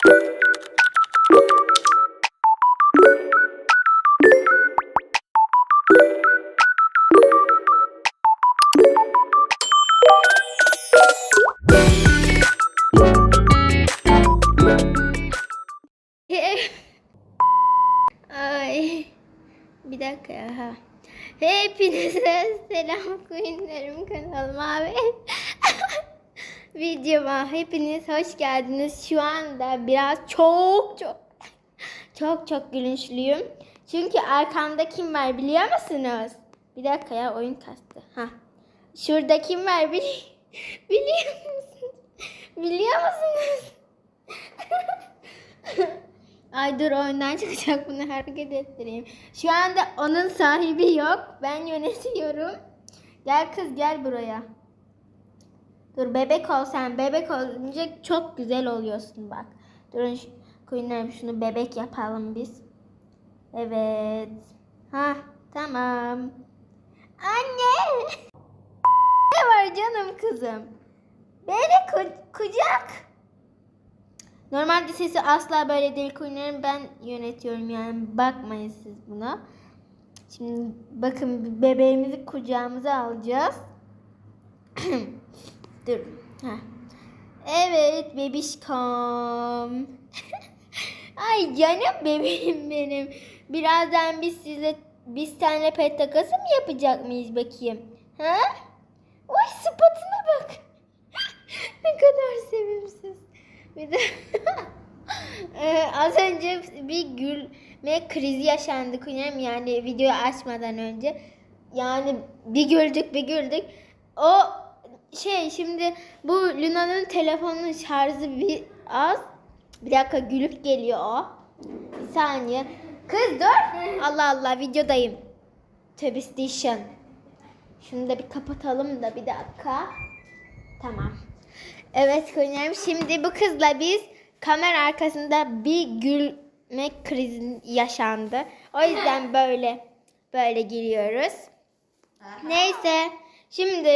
Ay. Bir dakika ya. Hepinize selam koyunlarım kanalıma ve videoma hepiniz hoş geldiniz. Şu anda biraz çok çok çok çok gülünçlüyüm. Çünkü arkamda kim var biliyor musunuz? Bir dakika ya oyun kastı. Ha. Şurada kim var bili biliyor musunuz? Biliyor musunuz? Ay dur oyundan çıkacak bunu hareket ettireyim. Şu anda onun sahibi yok. Ben yönetiyorum. Gel kız gel buraya. Dur bebek ol sen. Bebek olunca çok güzel oluyorsun bak. Durun koyunlarım şunu bebek yapalım biz. Evet. Ha tamam. Anne. Ne var canım kızım? Beni ku- kucak. Normalde sesi asla böyle değil koyunların ben yönetiyorum yani bakmayın siz buna. Şimdi bakın bebeğimizi kucağımıza alacağız. Dur. Heh. Evet bebişkom. Ay canım bebeğim benim. Birazdan biz size biz tane pet takası mı yapacak mıyız bakayım? Ha? Oy sıfatına bak. ne kadar sevimsiz. Bir de Ee, az önce bir gülme krizi yaşandı Kunem yani videoyu açmadan önce. Yani bir güldük bir güldük. O şey şimdi bu Luna'nın telefonunun şarjı bir az. Bir dakika gülüp geliyor o. Bir saniye. Kız dur. Allah Allah videodayım. Tövbe station. Şunu da bir kapatalım da bir dakika. Tamam. Evet Konya'm şimdi bu kızla biz kamera arkasında bir gülme krizi yaşandı. O yüzden böyle böyle giriyoruz. Neyse şimdi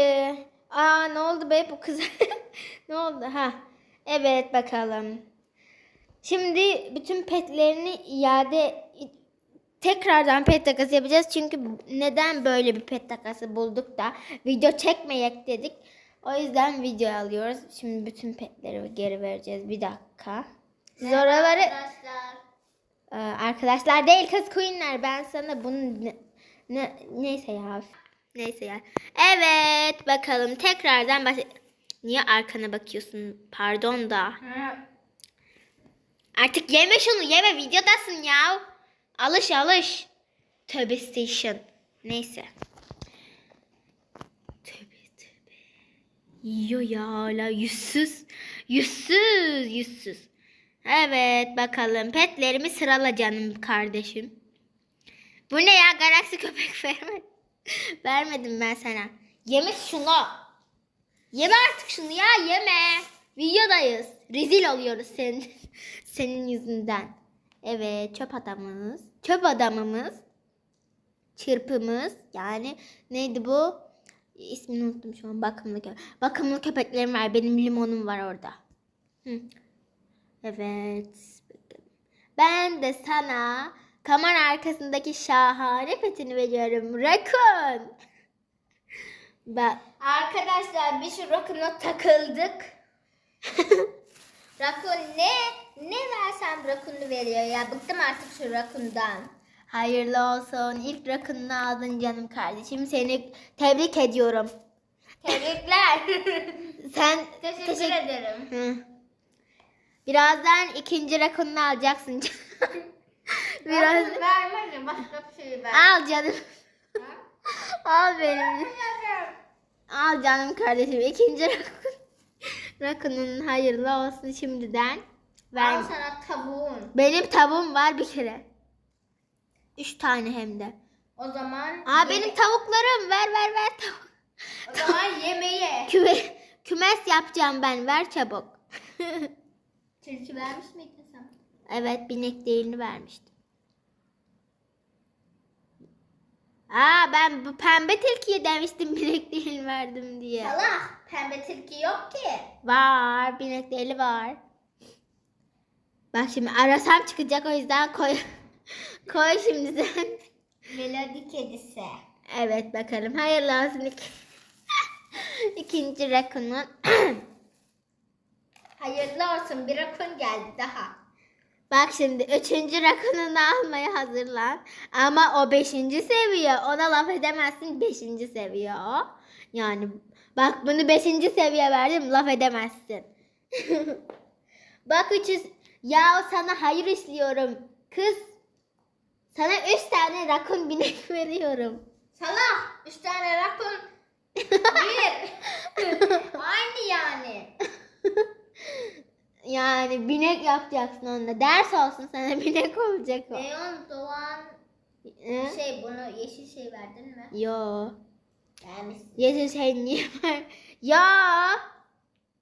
aa ne oldu be bu kız ne oldu ha evet bakalım. Şimdi bütün petlerini iade tekrardan pet takası yapacağız. Çünkü neden böyle bir pet takası bulduk da video çekmeyek dedik. O yüzden video alıyoruz. Şimdi bütün petleri geri vereceğiz. Bir dakika. Siz oraları Arkadaşlar. Ee, arkadaşlar değil kız queenler. Ben sana bunu ne, ne- neyse ya. Neyse ya. Evet bakalım tekrardan baş... Niye arkana bakıyorsun? Pardon da. Artık yeme şunu yeme videodasın ya. Alış alış. Tövbe station. Neyse. Tövbe tövbe. Yiyor ya hala yüzsüz. Yüzsüz yüzsüz. Evet bakalım petlerimi sırala canım kardeşim. Bu ne ya galaksi köpek verme. Vermedim ben sana. Yeme şunu. Yeme artık şunu ya yeme. Videodayız. Rezil oluyoruz senin, senin yüzünden. Evet çöp adamımız. Çöp adamımız. Çırpımız. Yani neydi bu? İsmini unuttum şu an. Bakımlı köpek. Bakımlı köpeklerim var. Benim limonum var orada. Hı. Evet. Ben de sana kamera arkasındaki şahane petini veriyorum. Rakun. Ben... Arkadaşlar biz şu Rakun'a takıldık. Rakun ne? Ne versem Rakun'u veriyor ya. Bıktım artık şu Rakun'dan. Hayırlı olsun. İlk rakununu aldın canım kardeşim. Seni tebrik ediyorum. Tebrikler. Sen Teşekkür ederim. Hı. Birazdan ikinci rakununu alacaksın. Biraz Rakun vermedi başka bir şey ver. al canım. al benim. Al canım kardeşim. İkinci rakun. Rakunun hayırlı olsun şimdiden. Ver. Al sana tavuğun. Benim tavuğum var bir kere. Üç tane hem de. O zaman Aa benim tavuklarım. Ver ver ver tavuk. o zaman yemeğe. Küme, kümes yapacağım ben. Ver çabuk. Tilki vermiş miydin sen? evet binek değerini vermiştim. Aa ben bu pembe tilkiye demiştim binek değerini verdim diye. Salak. Pembe tilki yok ki. Var binek değeri var. Bak şimdi arasam çıkacak o yüzden koy. koy şimdi sen. Melodi kedisi. Evet bakalım. Hayırlı olsun. İk- İkinci rakunun. Hayırlı olsun bir rakun geldi daha. Bak şimdi üçüncü rakununu almaya hazırlan. Ama o beşinci seviye. Ona laf edemezsin. Beşinci seviye o. Yani bak bunu beşinci seviye verdim. Laf edemezsin. bak üçüz. Ya sana hayır işliyorum. Kız. Sana üç tane rakun binek veriyorum. Salak. Üç tane rakun. Bir. Aynı yani. Yani binek yapacaksın onunla. Ders olsun sana binek olacak o. Neon Doğan Hı? şey bunu yeşil şey verdin mi? Yo. Vermişsin. Yeşil şey niye var? Ya.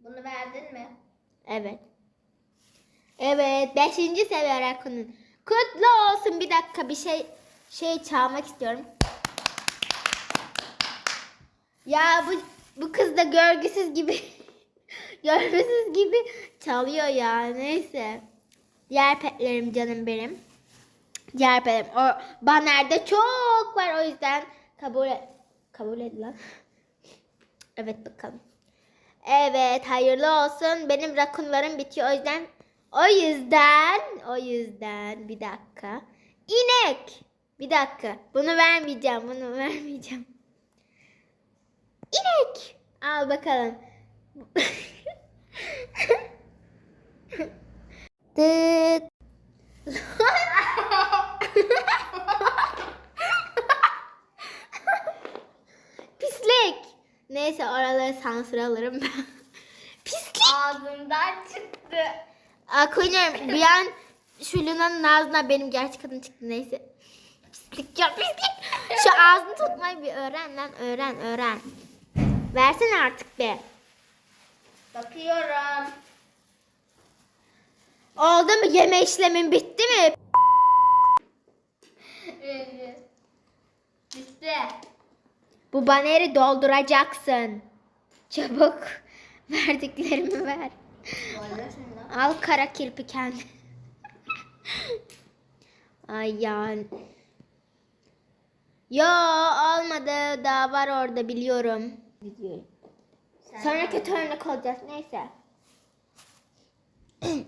Bunu verdin mi? Evet. Evet. Beşinci seviye rakunun. Kutlu olsun. Bir dakika bir şey şey çalmak istiyorum. Ya bu bu kız da görgüsüz gibi görgüsüz gibi çalıyor ya. Neyse. Diğer petlerim canım benim. Diğer petlerim. O banerde çok var o yüzden kabul et. Kabul et lan. Evet bakalım. Evet hayırlı olsun. Benim rakunlarım bitiyor o yüzden o yüzden o yüzden bir dakika. İnek. Bir dakika. Bunu vermeyeceğim. Bunu vermeyeceğim. İnek. Al bakalım. Dıt. Pislik. Neyse oraları sansür alırım ben. Pislik. Ağzımdan çıktı. Akunyum bir an şu Luna'nın ağzına benim gerçek adım çıktı neyse. Pislik ya pislik. Şu ağzını tutmayı bir öğren lan öğren öğren. Versene artık be. Bakıyorum. Oldu mu yeme işlemin bitti mi? Evet. Bitti. Bu baneri dolduracaksın. Çabuk verdiklerimi ver. Al kara kirpi kendi. Ay ya. Yo olmadı. Daha var orada biliyorum. Gidiyorum. Sonra kötü örnek olacağız. Neyse.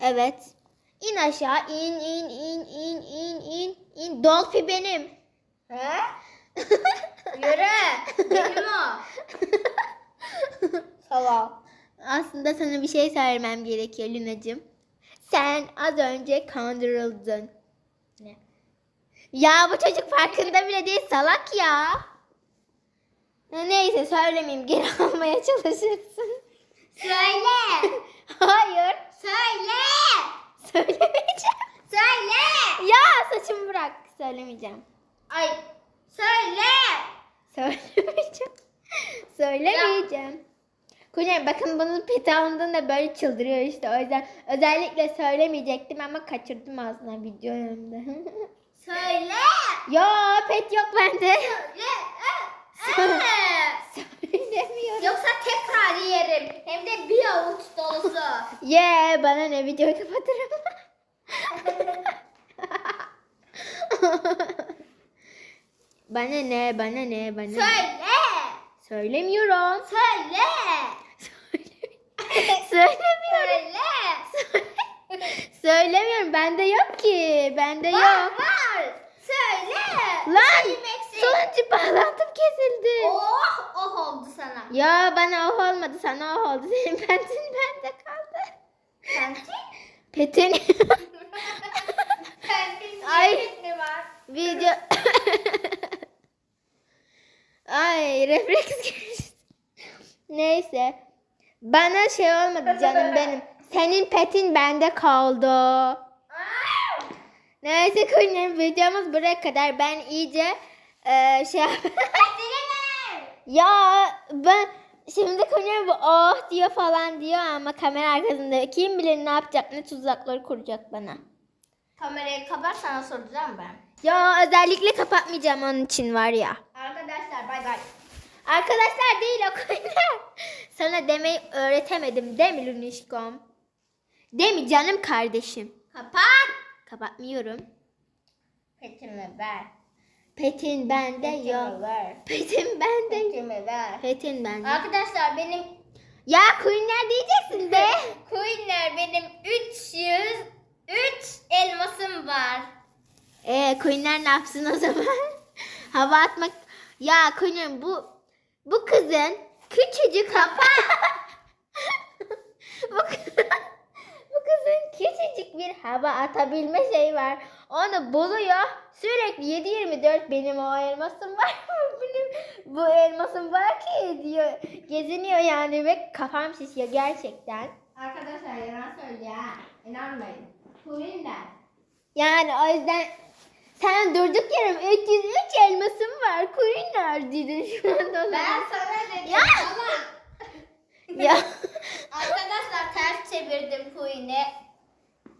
evet. İn aşağı. in in in in in in in. Dolphy benim. He? Yürü. Benim o. Tamam. Aslında sana bir şey söylemem gerekiyor Lunacığım. Sen az önce kandırıldın. Ne? Ya bu çocuk farkında bile değil salak ya. Neyse söylemeyeyim geri almaya çalışırsın. Söyle. Hayır. Söyle. Söylemeyeceğim. Söyle. Ya saçımı bırak. Söylemeyeceğim. Ay. Söyle. Söylemeyeceğim. Söylemeyeceğim. Kuzen bakın bunun peti alındığında böyle çıldırıyor işte. O yüzden özellikle söylemeyecektim ama kaçırdım aslında video önünde. Söyle. ya pet yok bende. Söyle. Söylemiyorum. Yoksa tekrar yerim. Hem de bir avuç dolusu. Ye bana ne videoyu kapatırım. bana ne bana ne bana ne. Söyle. Söylemiyorum. Söyle. Söylemiyorum. Söyle. Söylemiyorum. Bende yok ki. Bende Var yok. var. Söyle. Lan sonuncu bağlantım kesildi. Oh oldu sana. Ya bana oh olmadı sana oh oldu. Senin pentin bende kaldı. Kanki. Petin. Kanki. Ay. ne var? Video. Ay refleks geçti. Neyse. Bana şey olmadı canım benim. Senin petin bende kaldı. Neyse kuzenim videomuz buraya kadar. Ben iyice e, şey. Ya ben şimdi kuzenim bu oh diyor falan diyor ama kamera arkasında kim bilir ne yapacak ne tuzakları kuracak bana. Kamerayı kapat sana soracağım ben. Ya özellikle kapatmayacağım onun için var ya. Arkadaşlar bay bay. Arkadaşlar değil o kuzenim. Sana demeyi öğretemedim değil mi Lunişkom? Değil mi canım kardeşim? Kapat. Kapatmıyorum. Petimi ver. Petin bende yok. ver. Petin bende yok. Petimi ver. Petin bende. Arkadaşlar benim Ya Queen'ler diyeceksin be. Queenler benim 300 3 elmasım var. Ee Queen'ler ne yapsın o zaman? Hava atmak. Ya Queen'im bu bu kızın küçücük hava. bu, bu kızın küçücük bir hava atabilme şeyi var. Onu buluyor. Sürekli 7-24 benim o elmasım var. benim bu elmasım var ki diyor. Geziniyor yani ve kafam şişiyor gerçekten. Arkadaşlar yalan söylüyor ha. İnanmayın. Queenler. Yani o yüzden sen durduk yere 303 elmasım var. Queenler dedin şu anda. Ben sana dedim. Ya. salak. Ya. Arkadaşlar ters çevirdim Queen'i.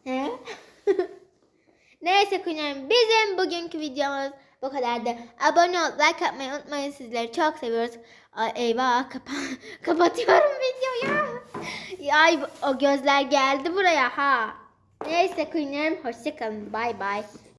He? Neyse Queenler bizim bugünkü videomuz bu kadardı. Abone ol, like atmayı unutmayın. Sizleri çok seviyoruz. Ay, eyvah kapa kapatıyorum videoyu. Ay o gözler geldi buraya ha. Neyse Queenlerim hoşçakalın. Bay bay.